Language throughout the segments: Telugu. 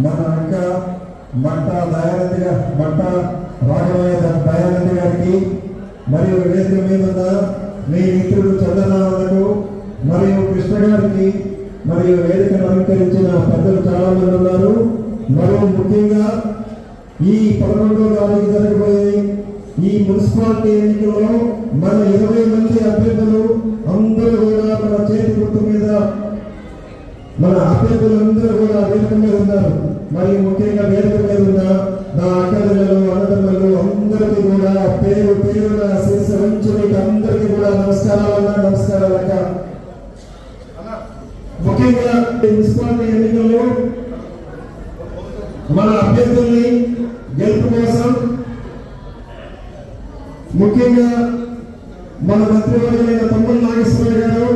మన అక్క మట్ట దయానంద మంట రాఘవయ్య దయానంద గారికి మరియు వేదిక మీద ఉన్న మీ మిత్రుడు చంద్రనాథకు మరియు కృష్ణ గారికి మరియు వేదికను అలంకరించిన పెద్దలు చాలా మంది ఉన్నారు. మరియు ముఖ్యంగా ఈ పదకొండో తారీఖు జరగబోయే ఈ మున్సిపాలిటీ ఎన్నికల్లో మన ఇరవై మంది అభ్యర్థులు అందరూ మన అభ్యర్థులందరూ కూడా వేదిక మీద ఉన్నారు. మరి ముఖ్యంగా వేదిక మీద ఉన్న నా అక్కదలు అన్నదమ్ములు అందరికీ కూడా పేరు పేరున శిరస ఉంచి మీకు అందరికీ కూడా నమస్కారాలు నమస్కారాలు అక్క ముఖ్యంగా మున్సిపాలిటీ ఎన్నికల్లో మన అభ్యర్థుల్ని గెలుపు కోసం ముఖ్యంగా మన మంత్రివర్యులైన తమ్ముడు నాగేశ్వర గారు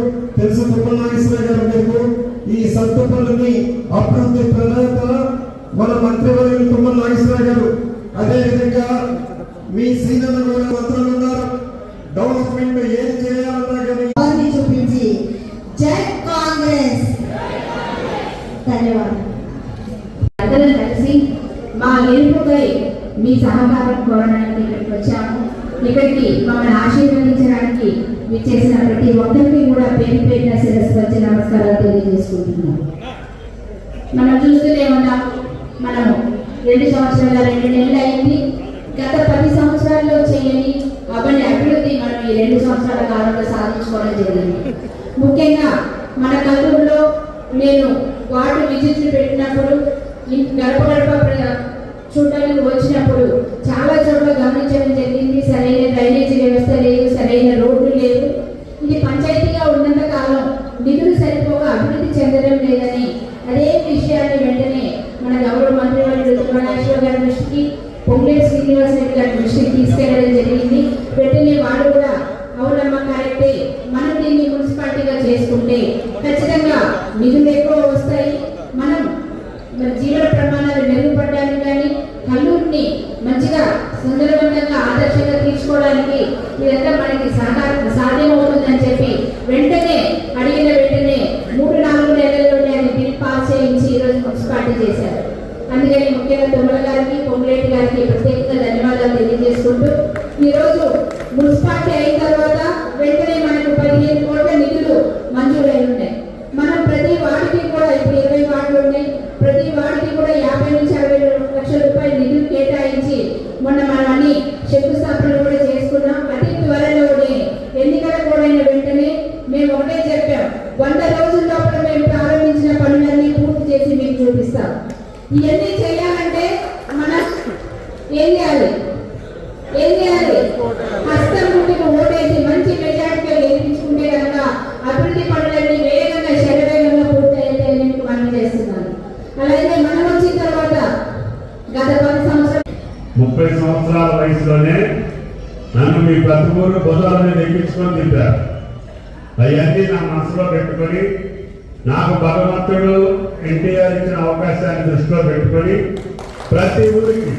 సంతపల్లిని అభివృద్ధి ప్రణాళిక మన మంత్రివర్యులు తుమ్మల నాగేశ్వర గారు. అదే విధంగా మీ సీనియర్లు కూడా మంత్రులు ఉన్నారు. డెవలప్మెంట్ ఏం చేయాలన్నా కానీ చూపించి జై కాంగ్రెస్. ధన్యవాదాలు. అందరం కలిసి మా గెలుపుపై మీ సహకారం కోరడానికి ఇక్కడికి వచ్చాము. ఇక్కడికి మమ్మల్ని ఆశీర్వదించడానికి విచ్చేసిన ప్రతి ఒక్కరికి శిరస్సు నమస్కారాలు తెలియజేసుకుంటున్నాను మనం చూస్తూనే ఉన్నాం మనము రెండు సంవత్సరాల రెండు నెలలు అయింది. గత పది సంవత్సరాల్లో చేయని అవన్నీ అభివృద్ధి మనం ఈ రెండు సంవత్సరాల కాలంలో సాధించుకోవడం జరిగింది. ముఖ్యంగా మన కల్లూరులో నేను వార్డు విజిట్లు పెట్టినప్పుడు గడప గడప చూడడానికి వచ్చినప్పుడు చాలా చోట్ల గమనించడం జరిగింది. సరైన డ్రైనేజీ వ్యవస్థ లేదు సరైన రోడ్లు లేవు ఇది పంచాయతీ నిధులు సరిపోక అభివృద్ధి చెందడం లేదని అదే విషయాన్ని వెంటనే మన గౌరవ మంత్రి వారి గారి దృష్టికి పొంగులేటి శ్రీనివాస్ రెడ్డి గారి దృష్టికి తీసుకెళ్ళడం జరిగింది. వెంటనే వాళ్ళు కూడా అవునమ్మ కరెక్టే. మనం దీన్ని మున్సిపాలిటీగా చేసుకుంటే ఖచ్చితంగా నిధులు ఎక్కువ వస్తాయి. మనం మన జీవన ప్రమాణాలు మెరుగుపడడానికి కానీ కల్లూరిని మంచిగా సుందరవంతంగా ఆదర్శంగా తీర్చుకోవడానికి ఇదంతా మనకి సహకారం సాధ్యమవుతుంది చెప్పి వెంటనే అడిగిన వెంటనే మూడు నాలుగు నెలల్లోనే అది బిల్ పాస్ చేయించి ఈరోజు మున్సిపాలిటీ చేశారు అందుకని ముఖ్యంగా తుమ్మల గారికి పొంగులేటి గారికి ప్రత్యేకంగా ధన్యవాదాలు తెలియజేసుకుంటూ ఈరోజు మున్సిపాలిటీ అయిన తర్వాత వెంటనే మనకు పదిహేను కోట్ల నిధులు మంజూరై ఉన్నాయి మనం ప్రతి వార్డుకి కూడా ఇప్పుడు ఇరవై వార్డులు ఉన్నాయి ప్రతి వార్డుకి కూడా యాభై నుంచి అరవై లక్షల రూపాయల నిధులు కేటాయించి మొన్న మనం అన్ని శంకుస్థాపనలు కూడా చేసుకున్నాం అతి త్వరలోనే ఎన్నికల కోడైన వెంటనే మేము ఒకటే చెప్పాం వంద రోజుల లోపల మేము ప్రారంభించిన పనులన్నీ పూర్తి చేసి మీకు చూపిస్తాం ఇవన్నీ చేయాలంటే మనం ఏం చేయాలి ఏం చేయాలి హస్తం ముందుకు ఓటేసి మంచి మెజార్టీగా గెలిపించుకుంటే కనుక అభివృద్ధి పనులన్నీ వేగంగా శరవేగంగా పూర్తయితే మీకు మనం చేస్తున్నాను అలాగే మనం వచ్చిన తర్వాత గత పది సంవత్సరాలు ముప్పై సంవత్సరాల వయసులోనే నన్ను భుజాలని బ్రతుకూరు తింటారు. అవన్నీ నా మనసులో పెట్టుకొని నాకు భగవంతుడు ఎన్టీఆర్ ఇచ్చిన అవకాశాన్ని దృష్టిలో పెట్టుకొని ప్రతి ఊరికి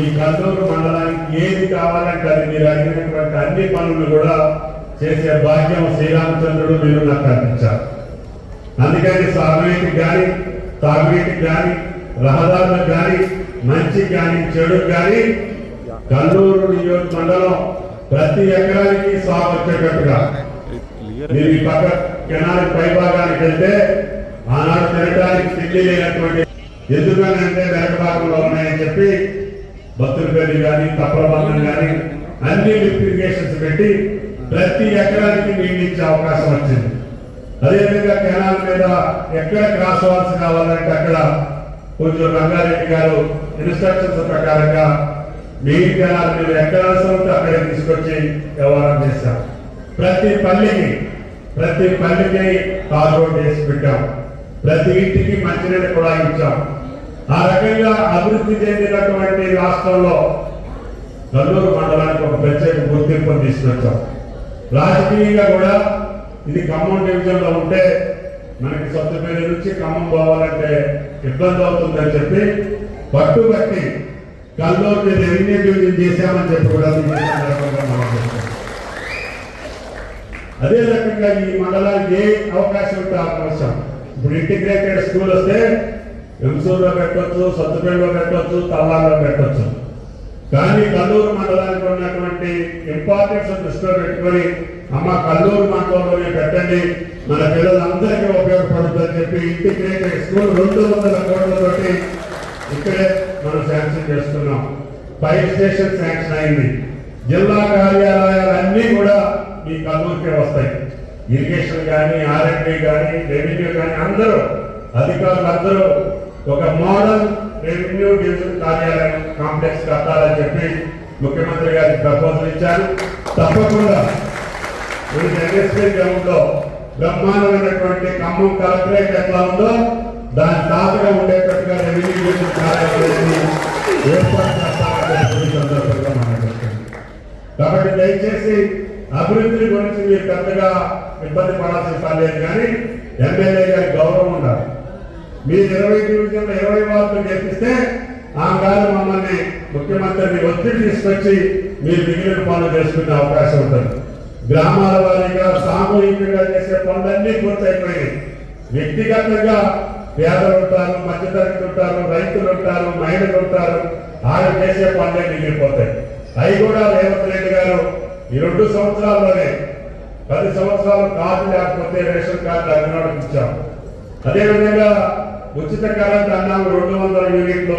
ఈ కల్లూరు మండలానికి ఏది కావాలంటే అది మీరు అడిగినటువంటి అన్ని పనులు కూడా చేసే భాగ్యం శ్రీరామచంద్రుడు మీరు నాకు అందించారు. అందుకని సాగునీటికి కానీ తాగునీటికి కానీ రహదారులకు కానీ మంచి కానీ చెడు కానీ కల్లూరు నియోజక మండలం ప్రతి ఎకరానికి సాగు వచ్చేటట్టుగా. మీరు ఈ పక్క కెనాల్ పై భాగానికి వెళ్తే ఆనాడు తినడానికి తిండి లేనటువంటి ఎందుకనంటే వెనక భాగంలో ఉన్నాయని చెప్పి భక్తులపల్లి కానీ తప్పలబంధం కానీ అన్ని లిఫ్ట్ ఇరిగేషన్స్ పెట్టి ప్రతి ఎకరానికి నీళ్ళు ఇచ్చే అవకాశం వచ్చింది. అదేవిధంగా కెనాల్ మీద ఎక్కడ క్రాస్ వాల్స్ కావాలంటే అక్కడ కొంచెం రంగారెడ్డి గారు ఇన్స్ట్రక్షన్స్ ప్రకారంగా మెయిన్ కెనాల్ మీద ఎక్కడ ఉంటే అక్కడ తీసుకొచ్చి వ్యవహారం చేశాం ప్రతి పల్లికి ప్రతి పల్లికి తార్ రోడ్ వేసి పెట్టాం ప్రతి ఇంటికి మంచినీళ్ళు కూడా ఇచ్చాం ఆ రకంగా అభివృద్ధి చెందినటువంటి రాష్ట్రంలో కల్లూరు మండలానికి ఒక ప్రత్యేక గుర్తింపు తీసుకొచ్చాం రాజకీయంగా కూడా ఇది ఖమ్మం డివిజన్లో ఉంటే మనకి సొంతపేరు నుంచి ఖమ్మం పోవాలంటే ఇబ్బంది అవుతుందని చెప్పి పట్టుబట్టి కల్లూరు రెవెన్యూ డివిజన్ చేశామని చెప్పి కూడా అదే రకంగా ఈ మండలానికి ఏ అవకాశం ఉంటే ఆ అవకాశం. ఇప్పుడు ఇంటిగ్రేటెడ్ స్కూల్ వస్తే ఎంసూర్లో పెట్టవచ్చు సత్తుపేటలో పెట్టవచ్చు తల్లార్లో పెట్టవచ్చు కానీ కల్లూరు మండలానికి ఉన్నటువంటి ఇంపార్టెన్స్ దృష్టిలో పెట్టుకొని అమ్మ కల్లూరు మండలంలోనే పెట్టండి మన పిల్లలందరికీ ఉపయోగపడుతుందని చెప్పి ఇంటిగ్రేటెడ్ స్కూల్ రెండు వందల కోట్లతోటి ఇక్కడే శాంక్షన్ చేస్తున్నాం. ఫైర్ స్టేషన్ శాంక్షన్ అయింది జిల్లా కార్యాలయాలన్నీ కూడా మీ కల్లూరుకే వస్తాయి. ఇరిగేషన్ కానీ ఆర్ఎండి కానీ రెవెన్యూ కానీ అందరూ అధికారులు అందరూ ఒక మోడల్ రెవెన్యూ డివిజన్ కార్యాలయం కాంప్లెక్స్ కట్టాలని చెప్పి ముఖ్యమంత్రి గారికి ప్రపోజల్ ఇచ్చారు. తప్పకుండా మన జగేశ్వరి గ్రౌండ్ బ్రహ్మాండమైనటువంటి ఖమ్మం కలెక్టరేట్ ఎట్లా ఉందో దాని తాతగా ఉండేటట్టుగా రెవెన్యూ డివిజన్ కార్యాలయం ఏర్పాటు చేస్తామని సందర్భంగా కాబట్టి దయచేసి అభివృద్ధి గురించి మీరు పెద్దగా ఇబ్బంది పడాల్సిన పని లేదు కానీ ఎమ్మెల్యే గారి గౌరవం ఉండాలి. మీరు ఇరవై డివిజన్లో ఇరవై వార్డులు గెలిపిస్తే ఆ గారు మమ్మల్ని ముఖ్యమంత్రిని ఒత్తిడి తీసుకొచ్చి మీరు మిగిలిన పనులు చేసుకునే అవకాశం ఉంటుంది. గ్రామాల వారీగా సామూహికంగా చేసే పనులన్నీ పూర్తయిపోయినాయి. వ్యక్తిగతంగా పేదలు ఉంటారు మధ్యతరగతి ఉంటారు రైతులు ఉంటారు మహిళలు ఉంటారు ఆయన చేసే పనులే మిగిలిపోతాయి. అవి కూడా రేవంత్ రెడ్డి గారు ఈ రెండు సంవత్సరాల్లోనే పది సంవత్సరాలు కార్డు లేకపోతే రేషన్ కార్డు అభివృద్ధి ఇచ్చాం అదేవిధంగా ఉచిత కరెంట్ అన్నాము రెండు వందల యూనిట్లు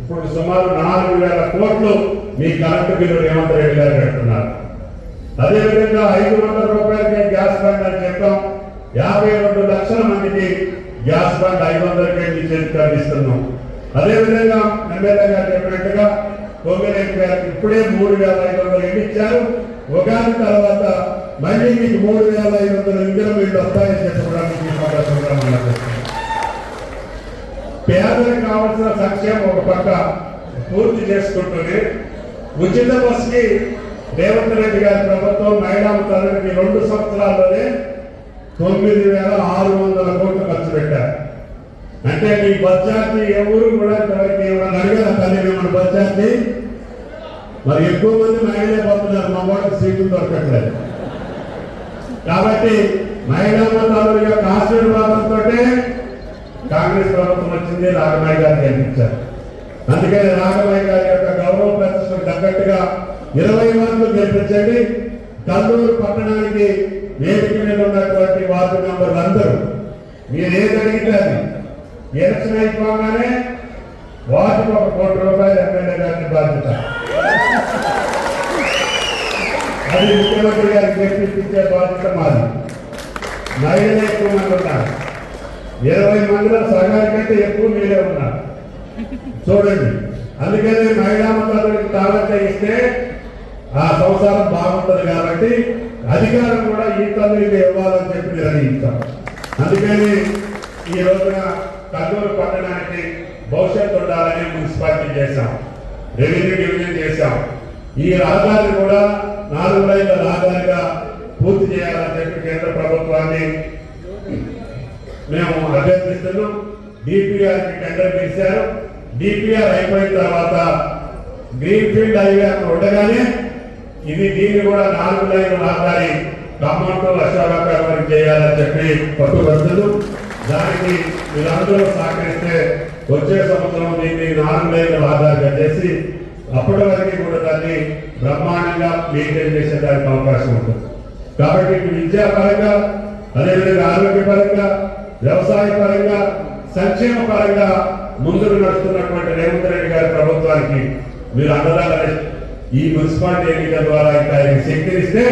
ఇప్పుడు సుమారు నాలుగు వేల కోట్లు మీ కరెంటు బిల్లు రేవంత్ రెడ్డి గారు పెడుతున్నారు అదేవిధంగా ఐదు వందల రూపాయలకి గ్యాస్ బండ్ అని చెప్పాం. యాభై రెండు లక్షల మందికి గ్యాస్ బండ్ ఐదు వందలకే మీ చేతికి అందిస్తున్నాం అదేవిధంగా ఎమ్మెల్యే గారు చెప్పినట్టుగా కోగిరెడ్డి గారికి ఇప్పుడే మూడు వేల ఐదు వందలు ఇల్లు ఇచ్చారు ఉగాది తర్వాత మళ్ళీ మీకు మూడు వేల ఐదు వందల ఇందిరం వీళ్ళు వస్తాయని చెప్పడానికి పేదలకు కావాల్సిన సంక్షేమం ఒక పక్క పూర్తి చేసుకుంటుంది. ఉచిత బస్కి రేవంత్ రెడ్డి గారి ప్రభుత్వం మహిళా తరగతి రెండు సంవత్సరాల్లోనే తొమ్మిది వేల ఆరు వందల కోట్లు ఖర్చు పెట్టారు. అంటే మీ బడ్జెట్ని ఎవరు కూడా ఇంతవరకు ఎవరైనా అడిగారు తల్లి మిమ్మల్ని బడ్జెట్ని? మరి ఎక్కువ మంది మహిళలే పోతున్నారు మా వాడికి సీట్లు దొరకట్లేదు. కాబట్టి మహిళా మతాలు యొక్క ఆశీర్వాదంతో కాంగ్రెస్ ప్రభుత్వం వచ్చింది రాఘమయ్య గారు గెలిపించారు. అందుకని రాఘమయ్య గారి యొక్క గౌరవ ప్రతిష్టకు తగ్గట్టుగా ఇరవై మంది గెలిపించండి. కల్లూరు పట్టణానికి వేదిక మీద ఉన్నటువంటి వార్డు మెంబర్లు అందరూ మీరు ఏది అడిగితే అది. ఎలక్షన్ అయిపోగానే వాటికి ఒక కోటి రూపాయలు ఎమ్మెల్యే గారిని బాధ్యత. అది ముఖ్యమంత్రి గారికి గెలిపించే బాధ్యత మాది. మహిళలు ఎక్కువ మంది ఉన్నారు. ఇరవై మందిలో సగానికంటే ఎక్కువ మీరే ఉన్నారు. చూడండి. అందుకని మహిళా మతాలకు తాళంగా ఇస్తే ఆ సంసారం బాగుంటుంది కాబట్టి అధికారం కూడా ఈ తల్లికి ఇవ్వాలని చెప్పి నిర్ణయించాం. అందుకని ఈ రోజున కర్నూలు పట్టణానికి భవిష్యత్తు ఉండాలని మున్సిపాలిటీ చేశాం. రెవెన్యూ డివిజన్ చేశాం. ఈ రహదారి కూడా నాలుగు లైన్ల రహదారిగా పూర్తి చేయాలని చెప్పి కేంద్ర ప్రభుత్వాన్ని మేము అభ్యర్థిస్తున్నాం. డిపిఆర్కి టెండర్ పిలిచారు. డిపిఆర్ అయిపోయిన తర్వాత గ్రీన్ ఫీల్డ్ హైవే అక్కడ ఉండగానే ఇది దీన్ని కూడా నాలుగు లైన్ రహదారి ఖమ్మంతో అశోకాబాద్ చేయాలని చెప్పి పట్టుబడుతుంది దానికి వీళ్ళందరూ సహకరిస్తే వచ్చే సంవత్సరం దీన్ని నాలుగు లైన్ రహదారిగా చేసి అప్పటి వరకు కూడా దాన్ని బ్రహ్మాండంగా మెయింటైన్ చేసేదానికి అవకాశం ఉంటుంది. కాబట్టి ఇటు విద్యాపరంగా అదేవిధంగా ఆరోగ్యపరంగా వ్యవసాయ పరంగా సంక్షేమ పరంగా ముందుకు నడుస్తున్నటువంటి రేవంత్ రెడ్డి గారి ప్రభుత్వానికి మీరు అండదాన్ని ఈ మున్సిపాలిటీ ఎన్నిక ద్వారా ఇక్కడ సేకరిస్తే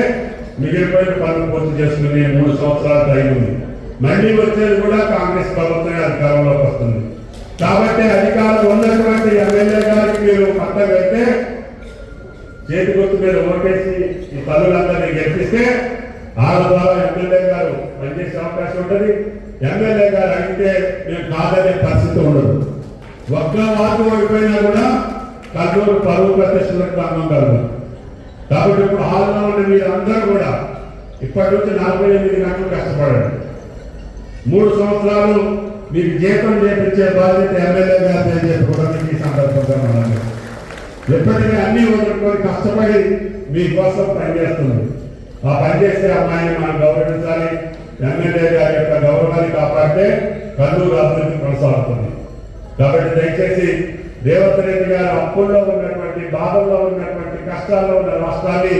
మిగిలిపోయిన పనులు పూర్తి చేసుకుని మూడు సంవత్సరాలు అయి ఉంది. మళ్ళీ వచ్చేది కూడా కాంగ్రెస్ ప్రభుత్వమే అధికారంలోకి వస్తుంది. కాబట్టి అధికారం ఉన్నటువంటి ఎమ్మెల్యే గారికి మీరు పట్టం పెడితే చేతి గుర్తు మీద ఓటేసి ఈ పనులందరినీ గెలిపిస్తే వాళ్ళ ద్వారా ఎమ్మెల్యే గారు పనిచేసే అవకాశం ఉంటుంది. ఎమ్మెల్యే గారు అడిగితే మేము కాదనే పరిస్థితి ఉండదు. ఒక్క వార్డు ఓడిపోయినా కూడా కర్నూలు పరువు ప్రతిష్టలకు కారణం కాదు కాబట్టి ఇప్పుడు హాల్లో ఉన్న మీరందరూ కూడా ఇప్పటి నుంచి నలభై ఎనిమిది గంటలు కష్టపడండి. మూడు సంవత్సరాలు మీకు జీతం చేపించే బాధ్యత ఎమ్మెల్యే గారు అని చెప్పి కూడా మీకు ఈ సందర్భంగా మనం ఎప్పటికీ అన్ని వదులుకొని కష్టపడి మీకోసం పనిచేస్తుంది. ఆ పనిచేసే అమ్మాయిని మనం గౌరవించాలి. ఎమ్మెల్యే గారి యొక్క గౌరవాన్ని కాపాడితే కర్నూలు అభివృద్ధి కొనసాగుతుంది. కాబట్టి దయచేసి రేవంత్ రెడ్డి గారు అప్పుల్లో ఉన్నటువంటి బాధల్లో ఉన్నటువంటి కష్టాల్లో ఉన్న రాష్ట్రాన్ని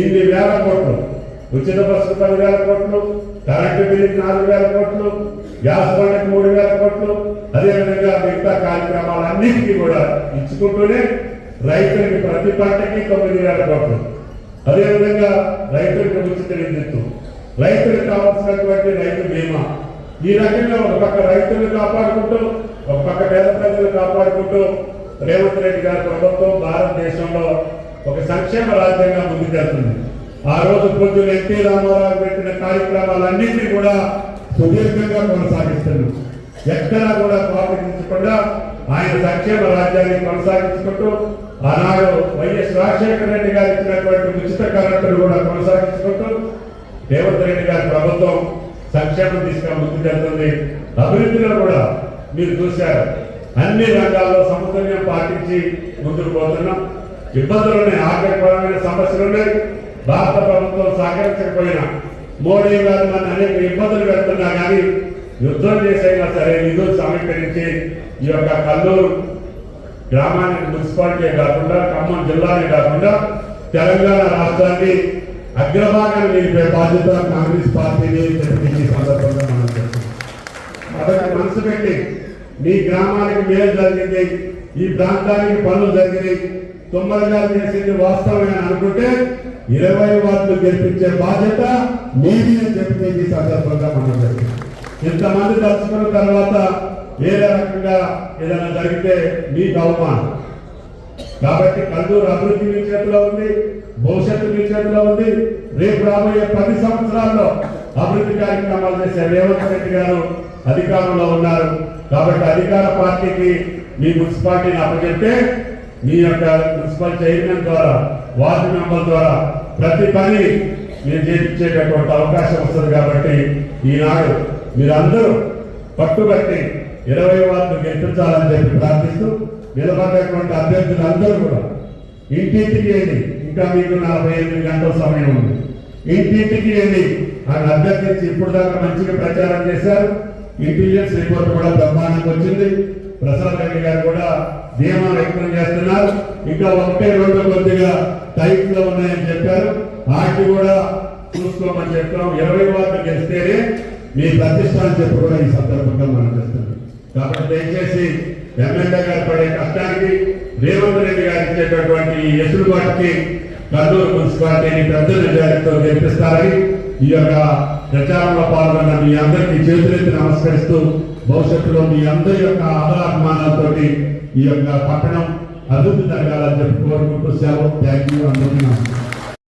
ఇన్ని వేల కోట్లు ఉచిత బస్సు పదివేల కోట్లు కరెంటు బిల్లుకి నాలుగు వేల కోట్లు గ్యాస్ బండకి మూడు వేల కోట్లు అదేవిధంగా మిగతా కార్యక్రమాలన్నింటికీ కూడా ఇచ్చుకుంటూనే రైతులకి ప్రతి పంటకి తొమ్మిది వేల కోట్లు. అదేవిధంగా రైతులకు ఉచిత విద్యుత్తు. రైతులకు కావాల్సినటువంటి రైతు బీమా. ఈ రకంగా ఒక పక్క రైతులను కాపాడుకుంటూ ఒక పక్క పేద ప్రజలు కాపాడుకుంటూ రేవంత్ రెడ్డి గారి ప్రభుత్వం భారతదేశంలో ఒక సంక్షేమ రాజ్యంగా ముందుకెళ్తుంది ఆ రోజు పొద్దున ఎన్టీ రామారావు పెట్టిన కార్యక్రమాలన్నింటినీ కూడా సుదీర్ఘంగా కొనసాగిస్తున్నాం ఎక్కడా కూడా కోపగించకుండా ఆయన సంక్షేమ రాజ్యాన్ని కొనసాగించుకుంటూ ఆనాడు వైఎస్ రాజశేఖర రెడ్డి గారు ఇచ్చినటువంటి ఉచిత కరెంటును కూడా కొనసాగించుకుంటూ రేవంత్ రెడ్డి గారి ప్రభుత్వం సంక్షేమం తీసుకొని ముందుకెళ్తుంది అభివృద్ధిలో కూడా మీరు చూశారు. అన్ని రంగాల్లో సమతుల్యం పాటించి ముందుకు పోతున్నాం. ఇబ్బందులు ఉన్నాయి ఆర్థికపరమైన సమస్యలు ఉన్నాయి భారత ప్రభుత్వం సహకరించకపోయినా మోడీ గారు మన అనేక ఇబ్బందులు పెడుతున్నా కానీ యుద్ధం చేసైనా సరే నిధులు సమీకరించి ఈ యొక్క కల్లూరు గ్రామానికి మున్సిపాలిటీ కాకుండా ఖమ్మం జిల్లానే కాకుండా తెలంగాణ రాష్ట్రాన్ని అగ్రభాగాన్ని నిలిపే బాధ్యత కాంగ్రెస్ పార్టీని చెప్పి సందర్భంగా మనం మనసు పెట్టి మీ గ్రామానికి మేలు జరిగింది ఈ ప్రాంతానికి పనులు జరిగినాయి. తొమ్మిదిగా చేసింది వాస్తవమే అని అనుకుంటే ఇరవై వార్డులు గెలిపించే బాధ్యత మీది అని చెప్పి ఈ సందర్భంగా మనం జరిగింది ఇంతమంది తలుచుకున్న తర్వాత వేరే రకంగా ఏదైనా జరిగితే మీకు అవమానం. కాబట్టి కల్లూరు అభివృద్ధి మీ చేతిలో ఉంది భవిష్యత్తు మీ చేతిలో ఉంది. రేపు రాబోయే పది సంవత్సరాల్లో అభివృద్ధి కార్యక్రమాలు చేసే రేవంత్ రెడ్డి గారు అధికారంలో ఉన్నారు. కాబట్టి అధికార పార్టీకి మీ మున్సిపాలిటీని అప్పచెప్తే మీ యొక్క మున్సిపల్ చైర్మన్ ద్వారా వార్డు మెంబర్ ద్వారా ప్రతి పని మీరు చేయించేటటువంటి అవకాశం వస్తుంది కాబట్టి ఈనాడు మీరందరూ పట్టుబట్టి ఇరవై వార్డు గెలిపించాలని చెప్పి ప్రార్థిస్తూ నిలబడ్డటువంటి అభ్యర్థులందరూ కూడా ఇంటింటికి వెళ్ళి ఇంకా మీకు నలభై ఎనిమిది గంటల సమయం ఉంది. ఇంటింటికి వెళ్ళి ఆయన అభ్యర్థించి ఇప్పుడు దాకా మంచిగా ప్రచారం చేశారు. ఇంటెలిజెన్స్ రిపోర్ట్ కూడా బ్రహ్మాండంగా వచ్చింది. ప్రసాద్ రెడ్డి గారు కూడా ధీమా వ్యక్తం చేస్తున్నారు. ఇంకా ఒకటే రెండు కొద్దిగా టైట్లో ఉన్నాయని చెప్పారు. వాటిని కూడా చూసుకోమని చెప్తాం ఇరవై వార్డు గెలిస్తేనే మీ ప్రతిష్ట అని చెప్పి కూడా ఈ సందర్భంగా మనం చేస్తున్నాం. కాబట్టి దయచేసి ఎమ్మెల్యే గారు పడే కష్టానికి రేవంత్ రెడ్డి గారు ఇచ్చేటటువంటి ఎసులుబాటుకి కర్నూలు మున్సిపాలిటీని పెద్ద నిజాయితీతో గెలిపిస్తారని ఈ యొక్క ప్రచారంలో పాల్గొన్న మీ అందరికీ చేతులెత్తి నమస్కరిస్తూ భవిష్యత్తులో మీ అందరి యొక్క ఆదరాభిమానాలతోటి ఈ యొక్క పట్టణం అభివృద్ధి జరగాలని చెప్పి కోరుకుంటూ సెలవు. థ్యాంక్ యూ అందరికీ నమస్కారం.